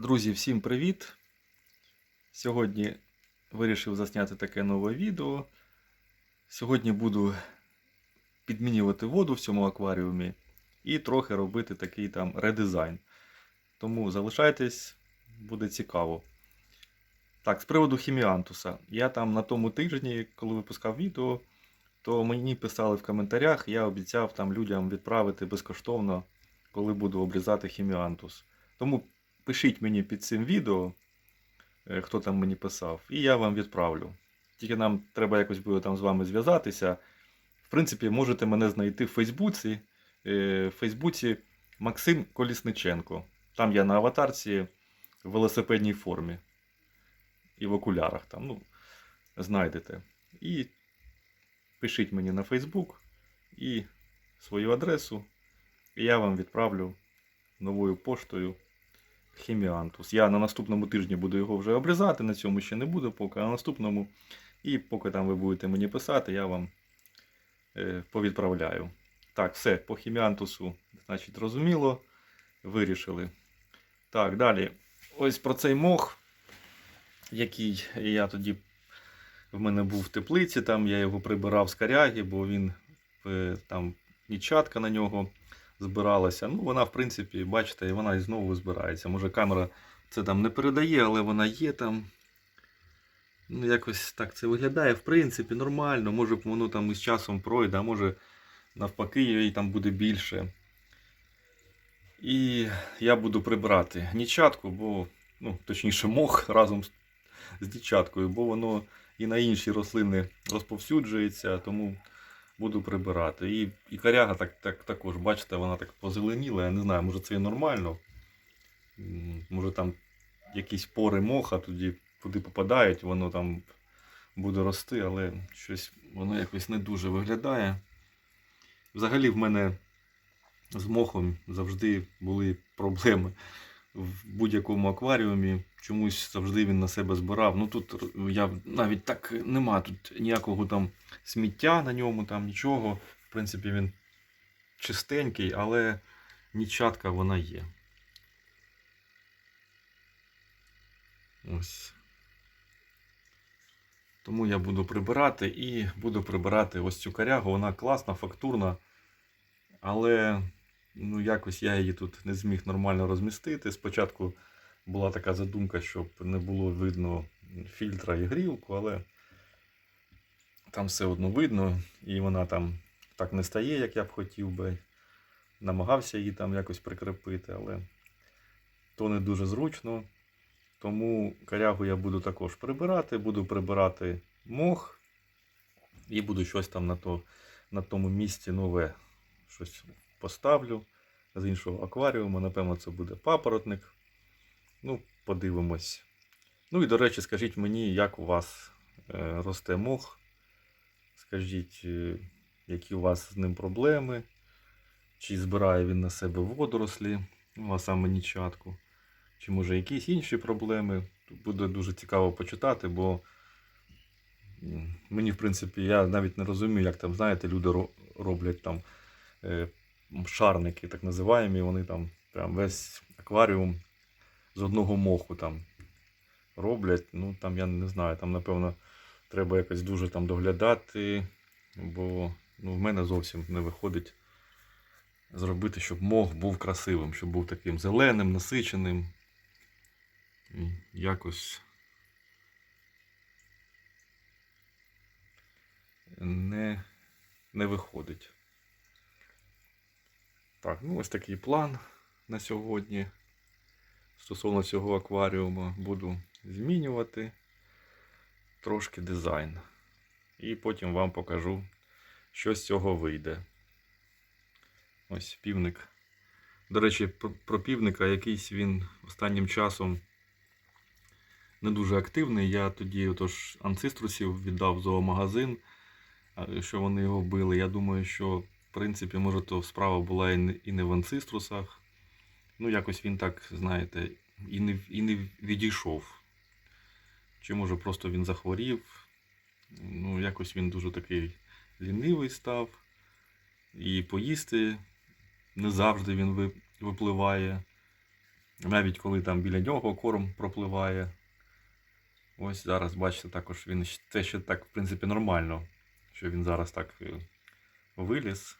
Друзі, всім привіт! Сьогодні вирішив засняти таке нове відео. Сьогодні буду підмінювати воду в цьому акваріумі і трохи робити такий там редизайн. Тому залишайтесь, буде цікаво. Так, з приводу хіміантуса. Я там на тому тижні, коли випускав відео, то мені писали в коментарях, я обіцяв там людям відправити безкоштовно, коли буду обрізати хіміантус. Тому пишіть мені під цим відео, е, хто там мені писав, і я вам відправлю. Тільки нам треба якось буде там з вами зв'язатися. В принципі, можете мене знайти в Фейсбуці. Е, В Фейсбуці Максим Колісниченко. Там я на аватарці в велосипедній формі. І в окулярах там, ну, знайдете. І пишіть мені на Фейсбук і свою адресу. І я вам відправлю новою поштою хіміантус. Я на наступному тижні буду його вже обрізати, на цьому ще не буду поки, на наступному. І поки там ви будете мені писати, я вам е, повідправляю. Так, все, по хіміантусу, значить, розуміло, вирішили. Так, далі. Ось про цей мох, який я тоді в мене був в теплиці, там я його прибирав з коряги, бо він е, там нічатка на нього збиралася. Ну, вона, в принципі, бачите, і вона і знову збирається. Може, камера це там не передає, але вона є там. Ну, якось так це виглядає, в принципі, нормально. Може воно там із часом пройде, а може навпаки її там буде більше. І я буду прибирати нічатку, бо, ну, точніше, мох разом з, з нічаткою, бо воно і на інші рослини розповсюджується, тому буду прибирати. І, і коряга так, так, також, бачите, вона так позеленіла. Я не знаю, може це і нормально. Може там якісь пори моха тоді куди попадають, воно там буде рости, але щось воно якось не дуже виглядає. Взагалі в мене з мохом завжди були проблеми в будь-якому акваріумі. Чомусь завжди він на себе збирав. Ну тут я навіть так нема тут ніякого там сміття на ньому, там нічого. В принципі, він чистенький, але нічатка вона є. Ось. Тому я буду прибирати і буду прибирати ось цю корягу. Вона класна, фактурна. Але ну, якось я її тут не зміг нормально розмістити. Спочатку була така задумка, щоб не було видно фільтра і грілку, але там все одно видно, і вона там так не стає, як я б хотів би. Намагався її там якось прикріпити, але то не дуже зручно. Тому корягу я буду також прибирати, буду прибирати мох і буду щось там на, то, на тому місці нове щось поставлю з іншого акваріуму. Напевно, це буде папоротник. Ну, подивимось. Ну і до речі, скажіть мені, як у вас е, росте мох. Скажіть, е, які у вас з ним проблеми, чи збирає він на себе водорослі, ну, а саме нічатку, чи може якісь інші проблеми. Буде дуже цікаво почитати, бо мені, в принципі, я навіть не розумію, як там, знаєте, люди роблять там е, шарники, так називаємо, вони там прям весь акваріум з одного моху там роблять. Ну там я не знаю, там напевно треба якось дуже там доглядати, бо ну, в мене зовсім не виходить зробити, щоб мох був красивим, щоб був таким зеленим, насиченим. І якось не, не виходить. Так, ну ось такий план на сьогодні. Стосовно цього акваріуму буду змінювати трошки дизайн. І потім вам покажу, що з цього вийде. Ось півник. До речі, про- півника якийсь він останнім часом не дуже активний. Я тоді отож анциструсів віддав зоомагазин, що вони його били. Я думаю, що в принципі, може, то справа була і не, в анциструсах. Ну, якось він так, знаєте, і не, і не відійшов. Чи може просто він захворів. Ну, якось він дуже такий лінивий став. І поїсти не завжди він випливає. Навіть коли там біля нього корм пропливає. Ось зараз, бачите, також він це ще так, в принципі, нормально, що він зараз так е, виліз.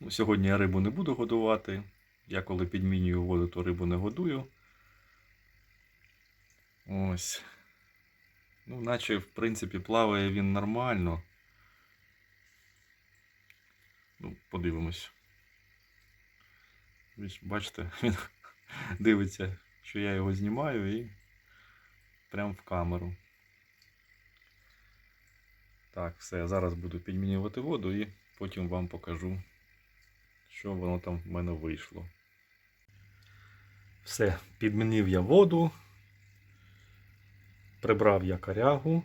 Ну, сьогодні я рибу не буду годувати. Я коли підмінюю воду, то рибу не годую. Ось. Ну, наче, в принципі, плаває він нормально. Ну, подивимось. Бачите, він дивиться, що я його знімаю і прям в камеру. Так, все, зараз буду підмінювати воду і потім вам покажу, що воно там в мене вийшло. Все, підмінив я воду, прибрав я корягу,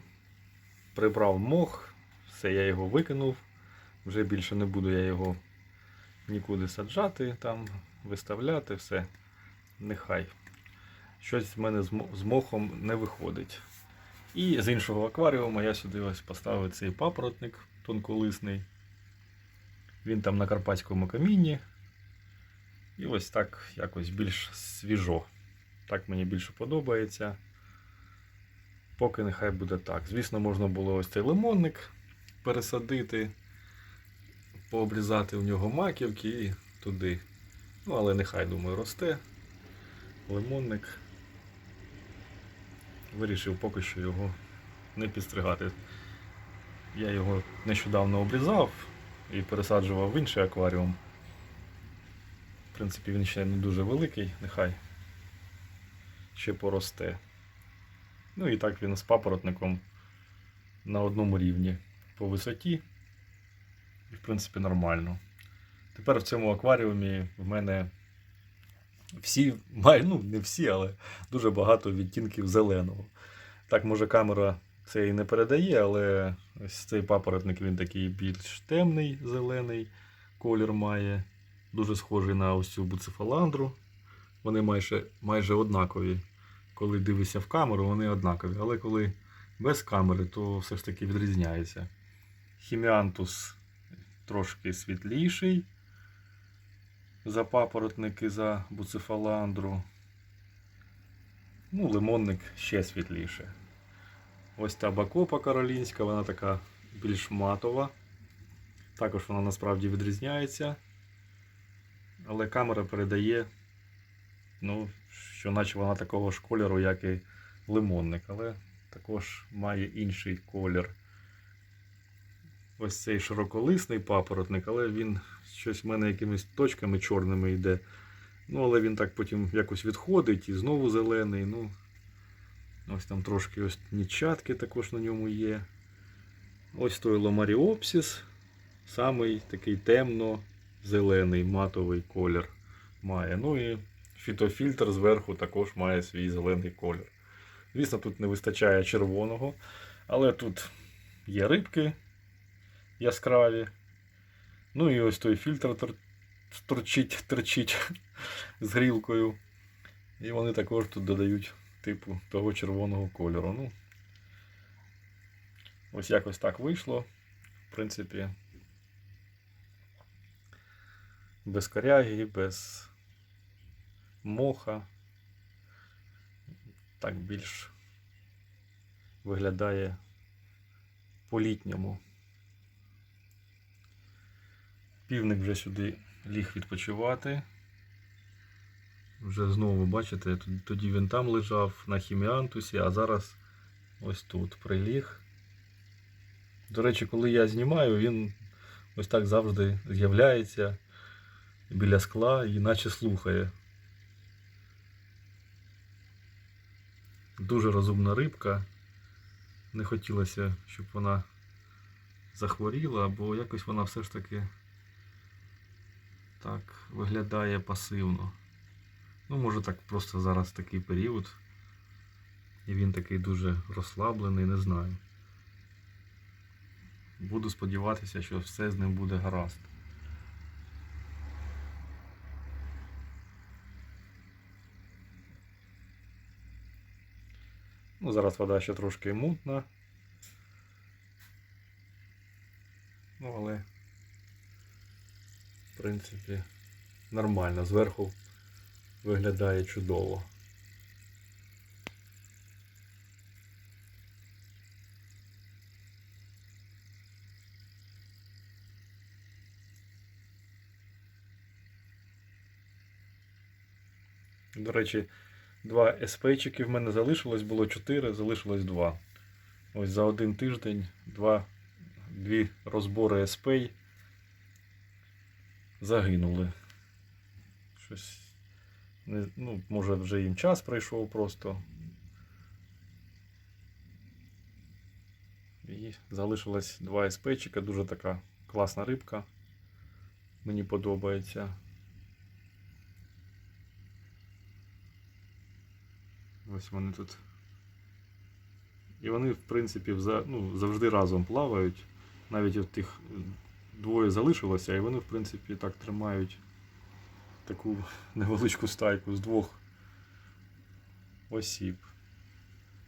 прибрав мох, все, я його викинув. Вже більше не буду я його нікуди саджати, там, виставляти, все. Нехай. Щось в мене з мохом не виходить. І з іншого акваріуму я сюди ось поставив цей папоротник тонколисний. Він там на карпатському камінні. І ось так якось більш свіжо. Так мені більше подобається. Поки нехай буде так. Звісно, можна було ось цей лимонник пересадити, пообрізати в нього маківки і туди. Ну, але нехай, думаю, росте. Лимонник. Вирішив поки що його не підстригати. Я його нещодавно обрізав і пересаджував в інший акваріум. В принципі, він ще не дуже великий, нехай ще поросте. Ну і так він з папоротником на одному рівні по висоті. І, в принципі, нормально. Тепер в цьому акваріумі в мене всі, ну не всі, але дуже багато відтінків зеленого. Так, може, камера це і не передає, але ось цей папоротник він такий більш темний, зелений колір має. Дуже схожий на ось цю буцефаландру. Вони майже, майже однакові. Коли дивишся в камеру, вони однакові. Але коли без камери, то все ж таки відрізняється. Хіміантус трошки світліший за папоротники за буцефаландру. Ну, лимонник ще світліше. Ось та бакопа каролінська, вона така більш матова. Також вона насправді відрізняється. Але камера передає, ну, що наче вона такого ж кольору, як і лимонник, але також має інший колір. Ось цей широколисний папоротник, але він щось в мене якимись точками чорними йде. Ну, але він так потім якось відходить і знову зелений. Ну, ось там трошки ось нічатки також на ньому є. Ось той ломаріопсіс. Самий такий темно-зелений матовий колір має. Ну і фітофільтр зверху також має свій зелений колір. Звісно, тут не вистачає червоного, але тут є рибки яскраві. Ну і ось той фільтр торчить, торчить з грілкою. І вони також тут додають типу того червоного кольору. Ну, ось якось так вийшло. В принципі, без коряги, без моха. Так більш виглядає по-літньому. Півник вже сюди ліг відпочивати. Вже знову, бачите, тоді він там лежав на хіміантусі, а зараз ось тут приліг. До речі, коли я знімаю, він ось так завжди з'являється біля скла і наче слухає. Дуже розумна рибка. Не хотілося, щоб вона захворіла, бо якось вона все ж таки так виглядає пасивно. Ну, може так просто зараз такий період. І він такий дуже розслаблений, не знаю. Буду сподіватися, що все з ним буде гаразд. Ну, зараз вода ще трошки мутна. Ну, але, в принципі, нормально. Зверху виглядає чудово. До речі, два СПчики в мене залишилось, було 4, залишилось 2. Ось за один тиждень два, дві розбори СП загинули. Щось. Ну, може вже їм час пройшов просто. І залишилось два СПчика, дуже така класна рибка. Мені подобається. Ось вони тут. І вони, в принципі, ну, завжди разом плавають. Навіть от тих двоє залишилося, і вони, в принципі, так тримають таку невеличку стайку з двох осіб.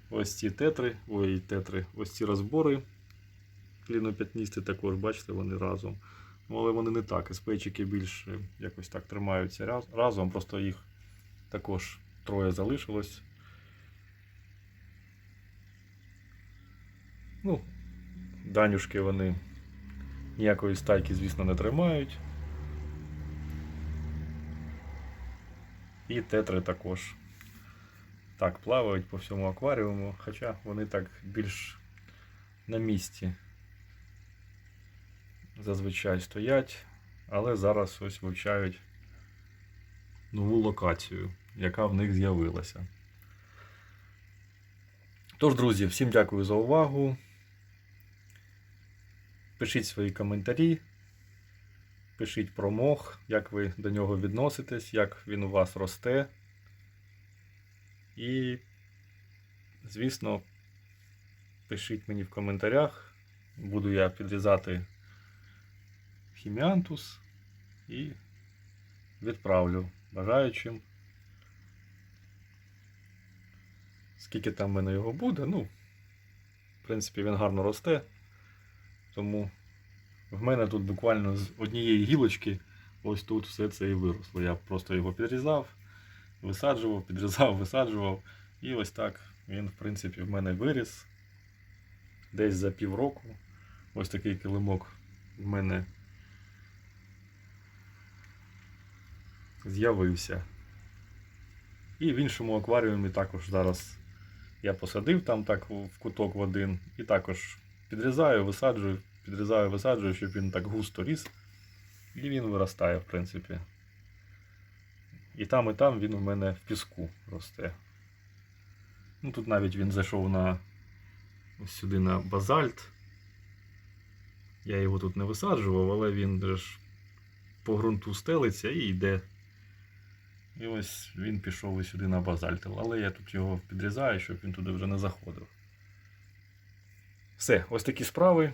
Ось ці тетри, ой, тетри, ось ці розбори. Кліноп'ятністи також, бачите, вони разом. Ну, але вони не так. СПчики більш якось так тримаються раз- разом, просто їх також троє залишилось. Ну, данюшки вони ніякої стайки, звісно, не тримають. І тетри також так плавають по всьому акваріуму, хоча вони так більш на місці зазвичай стоять, але зараз ось вивчають нову локацію, яка в них з'явилася. Тож, друзі, всім дякую за увагу. Пишіть свої коментарі. Пишіть про мох, як ви до нього відноситесь, як він у вас росте. І, звісно, пишіть мені в коментарях. Буду я підрізати хіміантус і відправлю бажаючим. Скільки там в мене його буде, ну, в принципі, він гарно росте. Тому в мене тут буквально з однієї гілочки ось тут все це і виросло. Я просто його підрізав, висаджував, підрізав, висаджував. І ось так він, в принципі, в мене виріс. Десь за півроку. Ось такий килимок в мене з'явився. І в іншому акваріумі також зараз я посадив там так в куток в один і також підрізаю, висаджую, підрізаю, висаджую, щоб він так густо ріс. І він виростає, в принципі. І там, і там він у мене в піску росте. Ну тут навіть він зайшов на ось сюди на базальт. Я його тут не висаджував, але він ж по ґрунту стелиться і йде. І ось він пішов ось сюди на базальт. Але я тут його підрізаю, щоб він туди вже не заходив. Все, ось такі справи.